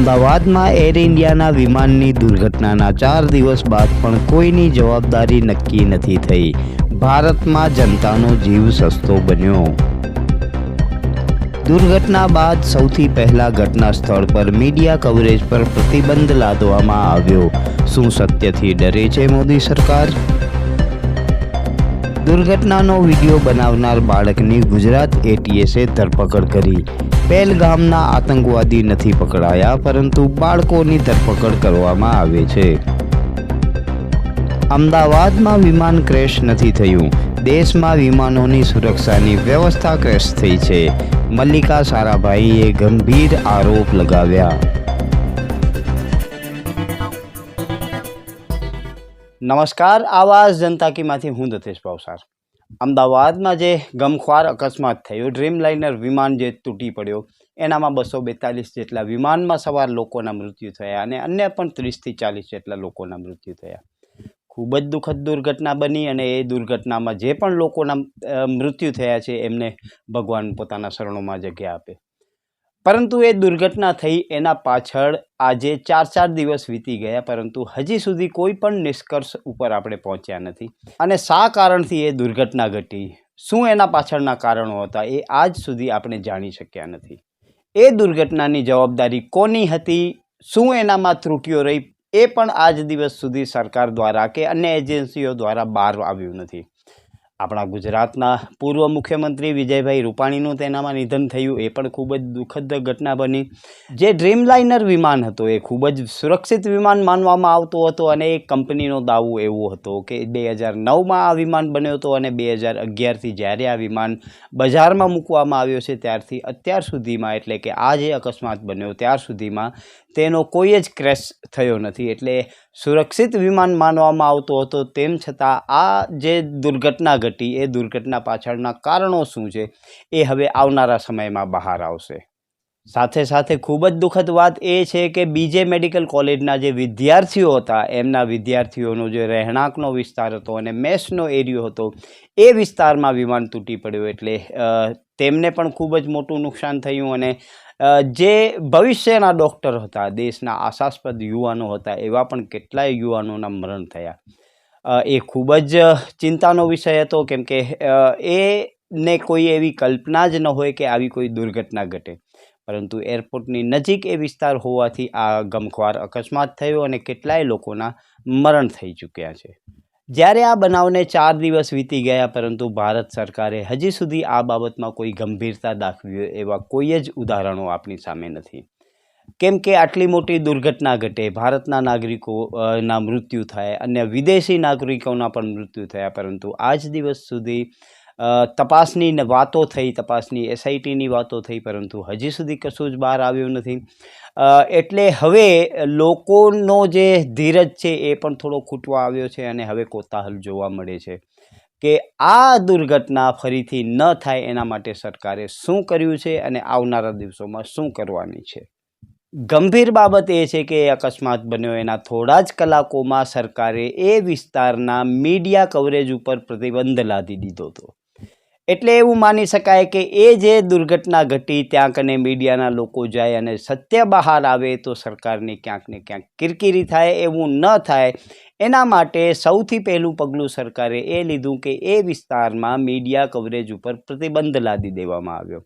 અમદાવાદમાં એર ઇન્ડિયાના વિમાનની દુર્ઘટનાના ચાર દિવસ બાદ પણ કોઈની જવાબદારી નક્કી નથી થઈ. ભારતમાં જનતાનો જીવ સસ્તો બન્યો. દુર્ઘટના બાદ સૌથી પહેલા ઘટના સ્થળ પર મીડિયા કવરેજ પર પ્રતિબંધ લાદવામાં આવ્યો. શું સત્યથી ડરે છે મોદી સરકાર? દુર્ઘટનાનો વીડિયો બનાવનાર બાળકની ગુજરાત એટીએસે ધરપકડ કરી. પહેલગામના આતંકવાદી નથી પકડાયા, પરંતુ બાળકોની ધરપકડ કરવામાં આવે છે. અમદાવાદમાં વિમાન ક્રેશ નથી થયું. દેશમાં વિમાનોની સુરક્ષાની વ્યવસ્થા ક્રેશ થઈ છે. મલ્લિકા સારાભાઈએ ગંભીર આરોપ લગાવ્યા. નમસ્કાર, આવાજ જનતા કીમાંથી? હું દતેશ ભાવસાર અમદાવાદમાં જે ગમખ્વાર અકસ્માત થયો, ડ્રીમલાઇનર વિમાન જે તૂટી પડ્યો, એનામાં બસો બેતાલીસ જેટલા વિમાનમાં સવાર લોકોના મૃત્યુ થયા અને અન્ય પણ ત્રીસથી ચાલીસ જેટલા લોકોના મૃત્યુ થયા. ખૂબ જ દુઃખદ દુર્ઘટના બની અને એ દુર્ઘટનામાં જે પણ લોકોના મૃત્યુ થયા છે, એમને ભગવાન પોતાના શરણોમાં જગ્યા આપે. પરંતુ એ દુર્ઘટના થઈ એના પાછળ આજે ચાર ચાર દિવસ વીતી ગયા, પરંતુ હજી સુધી કોઈ પણ નિષ્કર્ષ ઉપર આપણે પહોંચ્યા નથી. અને શા કારણથી એ દુર્ઘટના ઘટી? શું એના પાછળના કારણો હતા? એ આજ સુધી આપણે જાણી શક્યા નથી. એ દુર્ઘટનાની જવાબદારી કોની હતી? શું એનામાં ત્રુટીઓ રહી? એ પણ આજ દિવસ સુધી સરકાર દ્વારા કે અન્ય એજન્સીઓ દ્વારા બહાર આવ્યું નથી. આપણા ગુજરાતના પૂર્વ મુખ્યમંત્રી વિજયભાઈ રૂપાણીનું તેનામાં નિધન થયું, એ પણ ખૂબ જ દુઃખદ ઘટના બની. જે ડ્રીમલાઇનર વિમાન હતો, એ ખૂબ જ સુરક્ષિત વિમાન માનવામાં આવતો હતો અને એ કંપનીનો દાવો એવો હતો કે બે હજાર નવમાં આ વિમાન બન્યો હતો અને બે હજાર અગિયારથી જ્યારે આ વિમાન બજારમાં મૂકવામાં આવ્યો છે, ત્યારથી અત્યાર સુધીમાં, એટલે કે આ જે અકસ્માત બન્યો, ત્યાર સુધીમાં તેનો કોઈ જ ક્રેશ થયો નથી. એટલે સુરક્ષિત વિમાન માનવામાં આવતો હતો તેમ છતાં આ જે દુર્ઘટના ઘટી, એ દુર્ઘટના પાછળના કારણો શું છે, એ હવે આવનારા સમયમાં બહાર આવશે. સાથે સાથે ખૂબ જ દુઃખદ વાત એ છે કે બીજે મેડિકલ કોલેજના જે વિદ્યાર્થીઓ હતા, એમના વિદ્યાર્થીઓનો જે રહેણાંકનો વિસ્તાર હતો અને મેસનો એરિયો હતો, એ વિસ્તારમાં વિમાન તૂટી પડ્યું એટલે તેમને પણ ખૂબ જ મોટું નુકસાન થયું અને જે ભવિષ્યના ડૉક્ટર હતા, દેશના આશાસ્પદ યુવાનો હતા, એવા પણ કેટલાય યુવાનોના મરણ થયા. એ ખૂબ જ ચિંતાનો વિષય હતો, કેમ કે એ એને કોઈ એવી કલ્પના જ ન હોય કે આવી કોઈ દુર્ઘટના ઘટે. પરંતુ એરપોર્ટની નજીક એ વિસ્તાર હોવાથી આ ગમખ્વાર અકસ્માત થયો અને કેટલાય લોકોના મરણ થઈ ચૂક્યા છે. જ્યારે આ બનાવને ચાર દિવસ વીતી ગયા પરંતુ ભારત સરકારે હજી સુધી આ બાબતમાં કોઈ ગંભીરતા દાખવી હોય એવા કોઈ જ ઉદાહરણો આપણી સામે નથી. કેમ કે આટલી મોટી દુર્ઘટના ઘટે, ભારતના નાગરિકોના મૃત્યુ થાય, અન્ય વિદેશી નાગરિકોના પણ મૃત્યુ થયા પરંતુ આજ દિવસ સુધી તપાસની વાતો થઈ, તપાસની એસઆઈટીની વાતો થઈ, પરંતુ હજી સુધી કશું જ બહાર આવ્યું નથી. એટલે હવે લોકોનો જે ધીરજ છે એ પણ થોડો ખૂટવા આવ્યો છે અને હવે કોતાહલ જોવા મળે છે કે આ દુર્ઘટના ફરીથી ન થાય એના માટે સરકારે શું કર્યું છે અને આવનારા દિવસોમાં શું કરવાની છે? ગંભીર બાબત એ છે કે અકસ્માત બન્યો એના થોડા જ કલાકોમાં સરકારે એ વિસ્તારના મીડિયા કવરેજ ઉપર પ્રતિબંધ લાદી દીધો હતો. એટલે એવું માની શકાય કે એ જે દુર્ઘટના ઘટી ત્યાં કને મીડિયાના લોકો જાય અને સત્ય બહાર આવે તો સરકારની ક્યાંક ને ક્યાંક કિરકિરી થાય એવું ન થાય. એના માટે સૌથી પહેલું પગલું સરકારે એ લીધું કે એ વિસ્તારમાં મીડિયા કવરેજ ઉપર પ્રતિબંધ લાદી દેવામાં આવ્યો.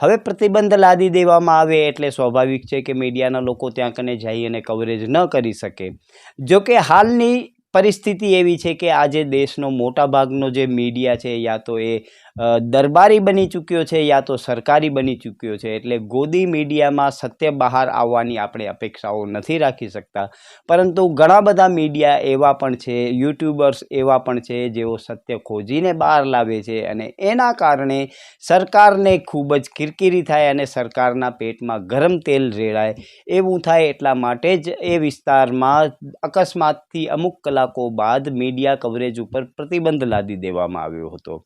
હવે પ્રતિબંધ લાદી દેવામાં આવે એટલે સ્વાભાવિક છે કે મીડિયાના લોકો ત્યાં કને જઈ અને કવરેજ ન કરી શકે. જો કે હાલની પરિસ્થિતિ એવી છે કે આજે દેશનો મોટા ભાગનો જે મીડિયા છે યા તો એ દરબારી બની ચૂક્યો છે યા તો સરકારી બની ચૂક્યો છે એટલે ગોદી મીડિયામાં સત્ય બહાર આવવાની આપણે અપેક્ષાઓ નથી રાખી શકતા. પરંતુ ઘણા બધા મીડિયા એવા પણ છે, યુટ્યુબર્સ એવા પણ છે, જેઓ સત્ય ખોજીને બહાર લાવે છે અને એના કારણે સરકારને ખૂબ જ કિરકિરી થાય અને સરકારના પેટમાં ગરમ તેલ રેડાય. એવું થાય એટલા માટે જ એ વિસ્તારમાં અકસ્માતથી અમુક કલાકો બાદ મીડિયા કવરેજ ઉપર પ્રતિબંધ લાદી દેવામાં આવ્યો હતો.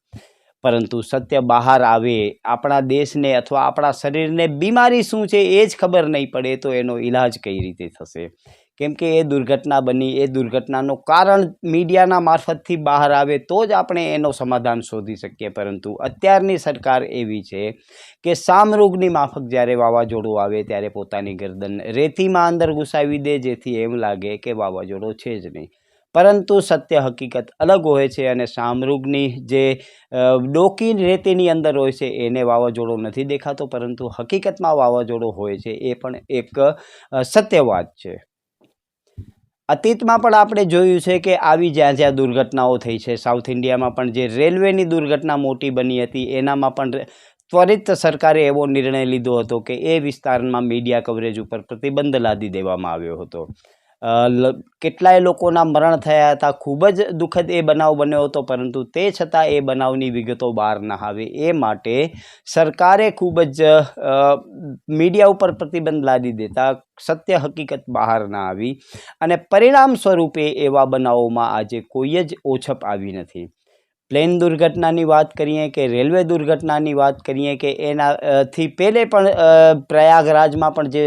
પરંતુ સત્ય બહાર આવે, આપણા દેશને અથવા આપણા શરીરને બીમારી શું છે એ જ ખબર નહીં પડે, તો એનો ઈલાજ કઈ રીતે થશે? કેમ કે એ દુર્ઘટના બની, એ દુર્ઘટનાનું કારણ મીડિયાના મારફતથી બહાર આવે, તો જ આપણે એનો સમાધાન શોધી શકીએ. પરંતુ અત્યારની સરકાર એવી છે કે સામરોગની માફક જ્યારે વાવાઝોડું આવે ત્યારે પોતાની ગરદન રેતીમાં અંદર ઘુસાવી દે, જેથી એમ લાગે કે વાવાઝોડું છે જ નહીં. પરંતુ સત્ય હકીકત અલગ હોય છે અને સામરૂગની જે ડોકી રેતીની અંદર હોય છે, એને વાવાઝોડો નથી દેખાતો, પરંતુ હકીકતમાં વાવાઝોડો હોય છે, એ પણ એક સત્યવાદ છે. અતીતમાં પણ આપણે જોયું છે કે આવી જ્યાં જ્યાં દુર્ઘટનાઓ થઈ છે, સાઉથ ઇન્ડિયામાં પણ જે રેલવેની દુર્ઘટના મોટી બની હતી, એનામાં પણ ત્વરિત સરકારે એવો નિર્ણય લીધો હતો કે એ વિસ્તારમાં મીડિયા કવરેજ ઉપર પ્રતિબંધ લાદી દેવામાં આવ્યો હતો. કેટલાય લોકોના મરણ થયા હતા. ખૂબ જ દુઃખદ એ બનાવ બન્યો હતો, પરંતુ તે છતાં એ બનાવની વિગતો બહાર ના આવે. એ માટે સરકારે ખૂબ જ મીડિયા ઉપર પ્રતિબંધ લાદી દેતા સત્ય હકીકત બહાર ના આવી. અને પરિણામ સ્વરૂપે એવા બનાવોમાં આજે કોઈ જ ઓછપ આવી નથી. પ્લેન દુર્ઘટનાની વાત કરીએ કે રેલવે દુર્ઘટનાની વાત કરીએ કે એનાથી પહેલે પણ પ્રયાગરાજમાં પણ જે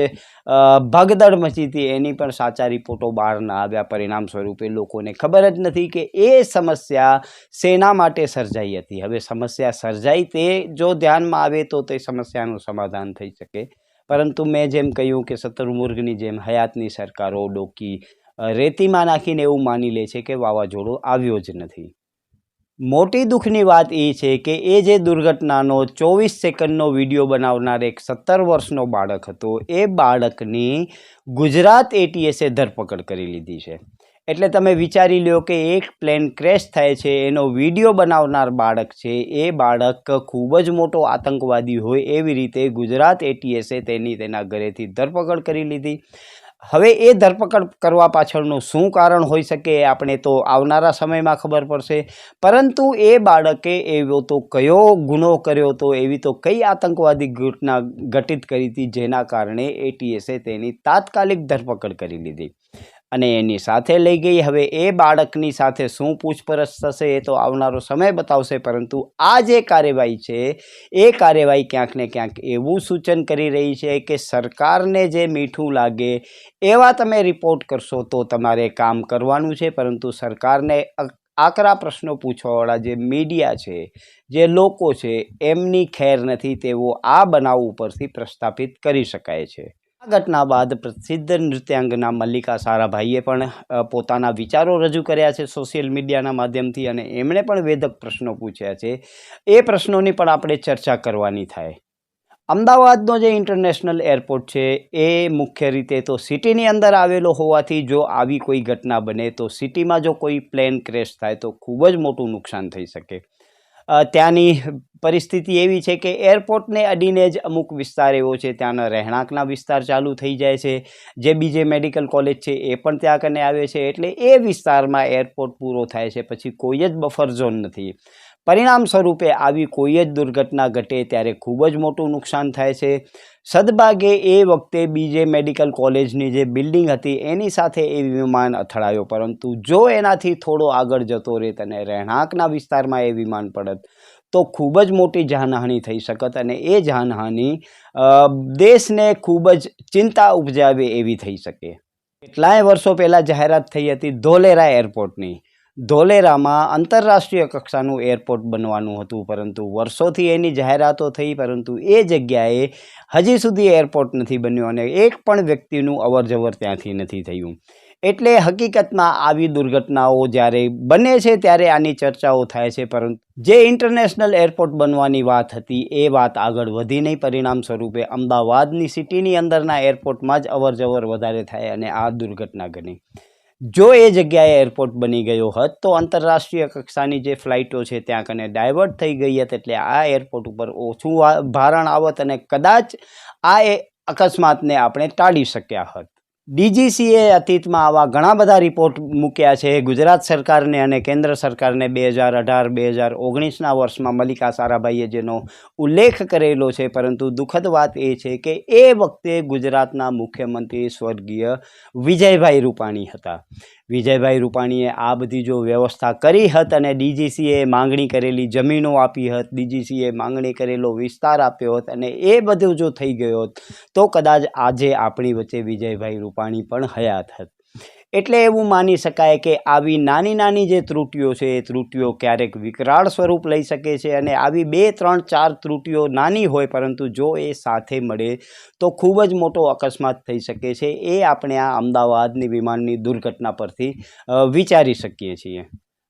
ભગદડ મચી હતી, એની પણ સાચા રિપોર્ટો બહાર ના આવ્યા. પરિણામ સ્વરૂપે લોકોને ખબર જ નથી કે એ સમસ્યા શેના માટે સર્જાઈ હતી. હવે સમસ્યા સર્જાઈ તે જો ધ્યાનમાં આવે તો તે સમસ્યાનું સમાધાન થઈ શકે. પરંતુ મેં જેમ કહ્યું કે શત્રુમુર્ગની જેમ હયાતની સરકારો ડોકી રેતીમાં નાખીને એવું માની લે છે કે વાવાઝોડું આવ્યો જ નથી. મોટી દુઃખની વાત એ છે કે એ જે દુર્ઘટનાનો ચોવીસ સેકન્ડનો વીડિયો બનાવનાર એક સત્તર વર્ષનો બાળક હતો, એ બાળકની ગુજરાત એટીએસે ધરપકડ કરી લીધી છે. એટલે તમે વિચારી લો કે એક પ્લેન ક્રેશ થાય છે, એનો વીડિયો બનાવનાર બાળક છે, એ બાળક ખૂબ જ મોટો આતંકવાદી હોય એવી રીતે ગુજરાત એટીએસે તેની તેના ઘરેથી ધરપકડ કરી લીધી. હવે એ ધરપકડ કરવા પાછળનું શું કારણ હોઈ શકે આપણે તો આવનારા સમયમાં ખબર પડશે. પરંતુ એ બાળકે એવો તો કયો ગુનો કર્યો હતો, એવી તો કઈ આતંકવાદી ઘટના ઘટિત કરી હતી, જેના કારણે એટીએસે તેની તાત્કાલિક ધરપકડ કરી લીધી. અને એની સાથે લઈ ગઈ. હવે એ બાળકની સાથે શું પૂછપરછ થશે એ તો આવનારો સમય બતાવશે, પરંતુ આ જે કાર્યવાહી છે, એ કાર્યવાહી ક્યાંક ને ક્યાંક એવું સૂચન કરી રહી છે કે સરકારને જે મીઠું લાગે એવા તમે રિપોર્ટ કરશો તો તમારે કામ કરવાનું છે, પરંતુ સરકારને આકરા પ્રશ્નો પૂછવાવાળા જે મીડિયા છે, જે લોકો છે, એમની ખેર નથી તેવો આ બનાવ ઉપરથી પ્રસ્થાપિત કરી શકાય છે. ઘટના બાદ પ્રસિદ્ધ નૃત્યાંગના મલ્લિકા સારાભાઈએ પણ પોતાના વિચારો રજૂ કર્યા છે સોશિયલ મીડિયાના માધ્યમથી અને એમણે પણ વેધક પ્રશ્નો પૂછ્યા છે. એ પ્રશ્નોની પણ આપણે ચર્ચા કરવાની થાય. અમદાવાદનો જે ઇન્ટરનેશનલ એરપોર્ટ છે, એ મુખ્ય રીતે તો સિટીની અંદર આવેલો હોવાથી જો આવી કોઈ ઘટના બને તો સિટીમાં જો કોઈ પ્લેન ક્રેશ થાય તો ખૂબ જ મોટું નુકસાન થઈ શકે. ત્યાંની પરિસ્થિતિ એવી છે કે એરપોર્ટને અડીને જ અમુક વિસ્તાર એવો છે ત્યાંના રહેણાંકના વિસ્તાર ચાલુ થઈ જાય છે. જે બીજે મેડિકલ કોલેજ છે એ પણ ત્યાં કને આવે છે. એટલે એ વિસ્તારમાં એરપોર્ટ પૂરો થાય છે, પછી કોઈ જ બફર ઝોન નથી. પરિણામ સ્વરૂપે આવી કોઈ જ દુર્ઘટના ઘટે ત્યારે ખૂબ જ મોટું નુકસાન થાય છે. સદભાગે એ વખતે બીજે મેડિકલ કોલેજની જે બિલ્ડિંગ હતી એની સાથે એ વિમાન અથડાયો, પરંતુ જો એનાથી થોડો આગળ જતો રહેત અને રહેણાંકના વિસ્તારમાં એ વિમાન પડત, તો ખૂબ જ મોટી જાનહાનિ થઈ શકત અને એ જાનહાનિ દેશને ખૂબ જ ચિંતા ઉપજાવે એવી થઈ શકે. કેટલાય વર્ષો પહેલાં જાહેરાત થઈ હતી ધોલેરા એરપોર્ટની. ધોલેરામાં આંતરરાષ્ટ્રીય કક્ષાનું એરપોર્ટ બનવાનું હતું, પરંતુ વર્ષોથી એની જાહેરાતો થઈ, પરંતુ એ જગ્યાએ હજી સુધી એરપોર્ટ નથી બન્યું અને એક પણ વ્યક્તિનું અવરજવર ત્યાંથી નથી થયું. એટલે હકીકતમાં આવી દુર્ઘટનાઓ જ્યારે બને છે, ત્યારે આની ચર્ચાઓ થાય છે, પરંતુ જે ઇન્ટરનેશનલ એરપોર્ટ બનવાની વાત હતી, એ વાત આગળ વધી નહીં. પરિણામ સ્વરૂપે અમદાવાદની સિટીની અંદરના એરપોર્ટમાં જ અવરજવર વધારે થાય અને આ દુર્ઘટના બની જો એ જગ્યાએ એરપોર્ટ બની ગયો હોત, તો આંતરરાષ્ટ્રીય કક્ષાની જે ફ્લાઇટો છે, ત્યાં કને ડાયવર્ટ થઈ ગઈ હતી એટલે આ એરપોર્ટ ઉપર ઓછું ભારણ આવત અને કદાચ આ એ અકસ્માતને આપણે ટાળી શક્યા હોત. ડીજીસીએ અતીતમાં આવા ઘણા બધા રિપોર્ટ મૂક્યા છે. ગુજરાત સરકારને અને કેન્દ્ર સરકારને બે હજાર અઢાર, બે હજાર ઓગણીસના વર્ષમાં મલ્લિકા સારાભાઈએ જેનો ઉલ્લેખ કરેલો છે, પરંતુ દુઃખદ વાત એ છે કે એ વખતે ગુજરાતના મુખ્યમંત્રી સ્વર્ગીય વિજયભાઈ રૂપાણી હતા. વિજયભાઈ રૂપાણીએ આ બધી જો વ્યવસ્થા કરી હત અને ડીજીસીએ માંગણી કરેલી, જમીનો આપી હત, ડીજીસીએ માંગણી કરેલો વિસ્તાર આપ્યો હોત અને એ બધું જો થઈ ગયો હોત, તો કદાચ આજે આપણી વચ્ચે વિજયભાઈ રૂપાણી પણ હયાત હત. એટલે એવું માની શકાય કે આવી નાની નાની જે ત્રુટીઓ છે, એ ત્રુટીઓ ક્યારેક વિકરાળ સ્વરૂપ લઈ શકે છે અને આવી બે, ત્રણ, ચાર ત્રુટીઓ નાની હોય પરંતુ જો એ સાથે મળે તો ખૂબ જ મોટો અકસ્માત થઈ શકે છે. એ આપણે આ અમદાવાદની વિમાનની દુર્ઘટના પરથી વિચારી શકીએ છીએ.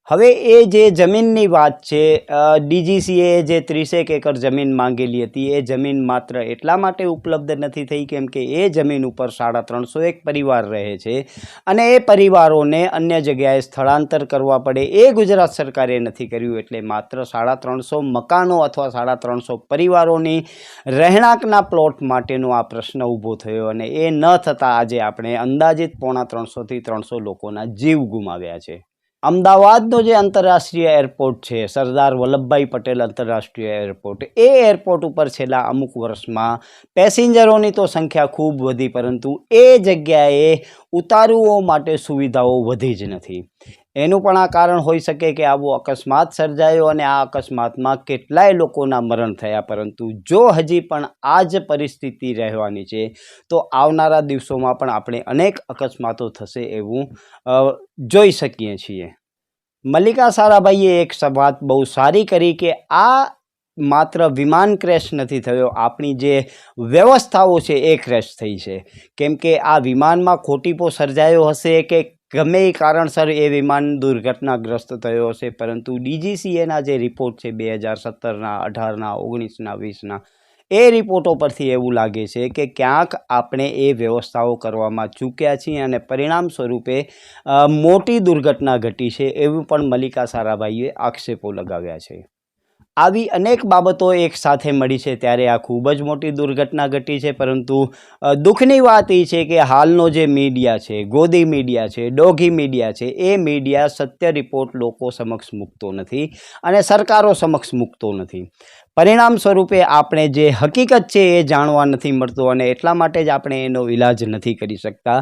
હવે એ જે જમીનની વાત છે ડીજીસીએ જે ત્રીસેક એકર જમીન માંગેલી હતી, એ જમીન માત્ર એટલા માટે ઉપલબ્ધ નથી થઈ કેમ કે એ જમીન ઉપર સાડા ત્રણસો એક પરિવાર રહે છે અને એ પરિવારોને અન્ય જગ્યાએ સ્થળાંતર કરવા પડે. એ ગુજરાત સરકારે નથી કર્યું એટલે માત્ર સાડા ત્રણસો મકાનો અથવા સાડા ત્રણસો પરિવારોની રહેણાંકના પ્લોટ માટેનો આ પ્રશ્ન ઊભો થયો અને એ ન થતાં આજે આપણે અંદાજિત પોણા ત્રણસોથી ત્રણસો લોકોના જીવ ગુમાવ્યા છે. અમદાવાદનો જે આંતરરાષ્ટ્રીય એરપોર્ટ છે, સરદાર વલ્લભભાઈ પટેલ આંતરરાષ્ટ્રીય એરપોર્ટ, એ એરપોર્ટ ઉપર છેલ્લા અમુક વર્ષમાં પેસેન્જરોની તો સંખ્યા ખૂબ વધી, પરંતુ એ જગ્યાએ ઉતારુઓ માટે સુવિધાઓ વધી જ નથી. એનું પણ આ કારણ હોઈ શકે કે આવો અકસ્માત સર્જાયો અને આ અકસ્માતમાં કેટલાય લોકોના મરણ થયા, પરંતુ જો હજી પણ આ જ પરિસ્થિતિ રહેવાની છે, તો આવનારા દિવસોમાં પણ આપણે અનેક અકસ્માતો થશે એવું જોઈ શકીએ છીએ. મલ્લિકા સારાભાઈએ એક વાત બહુ સારી કરી કે આ માત્ર વિમાન ક્રેશ નથી થયો, આપણી જે વ્યવસ્થાઓ છે એ ક્રેશ થઈ છે. કેમ કે આ વિમાનમાં ખોટીપો સર્જાયો હશે કે ગમે એ કારણસર એ વિમાન દુર્ઘટનાગ્રસ્ત થયો હશે, પરંતુ ડીજીસીએના જે રિપોર્ટ છે બે હજાર સત્તરના, અઢારના, ઓગણીસના, વીસના, એ રિપોર્ટો પરથી એવું લાગે છે કે ક્યાંક આપણે એ વ્યવસ્થાઓ કરવામાં ચૂક્યા છીએ અને પરિણામ સ્વરૂપે મોટી દુર્ઘટના ઘટી છે એવું પણ મલ્લિકા સારાભાઈએ આક્ષેપો લગાવ્યા છે. આવી અનેક બાબતો એક સાથે મળી છે ત્યારે આ ખૂબ જ મોટી દુર્ઘટના ઘટી છે, પરંતુ દુઃખની વાત એ છે કે હાલનો જે મીડિયા છે, ગોદી મીડિયા છે, ડોઘી મીડિયા છે, એ મીડિયા સત્ય રિપોર્ટ લોકો સમક્ષ મૂકતો નથી અને સરકારો સમક્ષ મૂકતો નથી. પરિણામ સ્વરૂપે આપણે જે હકીકત છે એ જાણવા નથી મળતું અને એટલા માટે જ આપણે એનો ઇલાજ નથી કરી શકતા.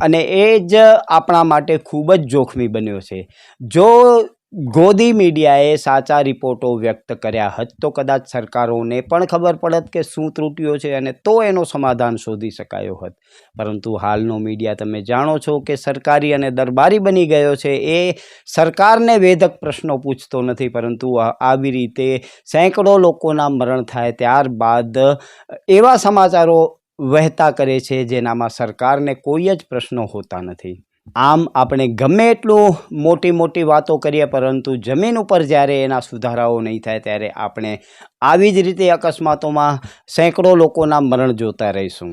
અને એ જ આપણા માટે ખૂબ જ જોખમી બન્યો છે. જો ગોદી મીડિયાએ સાચા રિપોર્ટો વ્યક્ત કર્યા હત. તો કદાચ સરકારોને પણ ખબર પડત કે શું ત્રુટીઓ છે અને તો એનો સમાધાન શોધી શકાયો હોત. પરંતુ હાલનો મીડિયા તમે જાણો છો કે સરકારી અને દરબારી બની ગયો છે એ સરકારને વેધક પ્રશ્નો પૂછતો નથી. પરંતુ આવી રીતે સેંકડો લોકોના મરણ થાય ત્યારબાદ એવા સમાચારો વહેતા કરે છે જેનામાં સરકારને કોઈ જ પ્રશ્નો હોતા નથી. આમ આપણે ગમે એટલું મોટી મોટી વાતો કરીએ, પરંતુ જમીન ઉપર જ્યારે એના સુધારાઓ નહીં થાય, ત્યારે આપણે આવી જ રીતે અકસ્માતોમાં સેંકડો લોકોના મરણ જોતા રહીશું.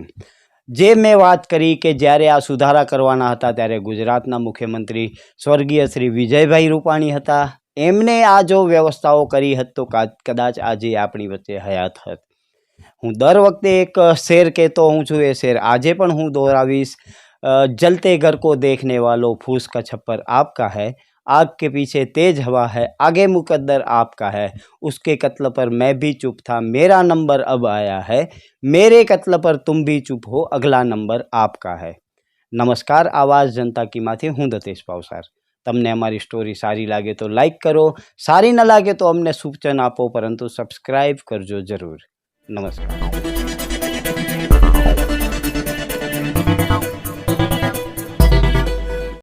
જે મેં વાત કરી કે જ્યારે આ સુધારા કરવાના હતા, ત્યારે ગુજરાતના મુખ્યમંત્રી સ્વર્ગીય શ્રી વિજયભાઈ રૂપાણી હતા. એમને આ જો વ્યવસ્થાઓ કરી હતી, તો કદાચ આજે આપણી વચ્ચે હયાત હત. હું દર વખતે એક શેર કહેતો હું છું, એ શેર આજે પણ હું દોહરાવીશ. અ, જલતે ઘર को देखने वालों फूस का छप्पर आपका है आग के पीछे तेज हवा है आगे मुकद्दर आपका है उसके कत्ल पर मैं भी चुप था मेरा नंबर अब आया है मेरे कत्ल पर तुम भी चुप हो अगला नंबर आपका है નમસ્કાર આવાજ જનતા કીમાંથી હું દતેશ પાવસાર તમને અમારી સ્ટોરી સારી લાગે તો લાઈક કરો સારી ન લાગે તો અમને સૂચન આપો પરંતુ સબસ્ક્રાઈબ કરજો જરૂર નમસ્કાર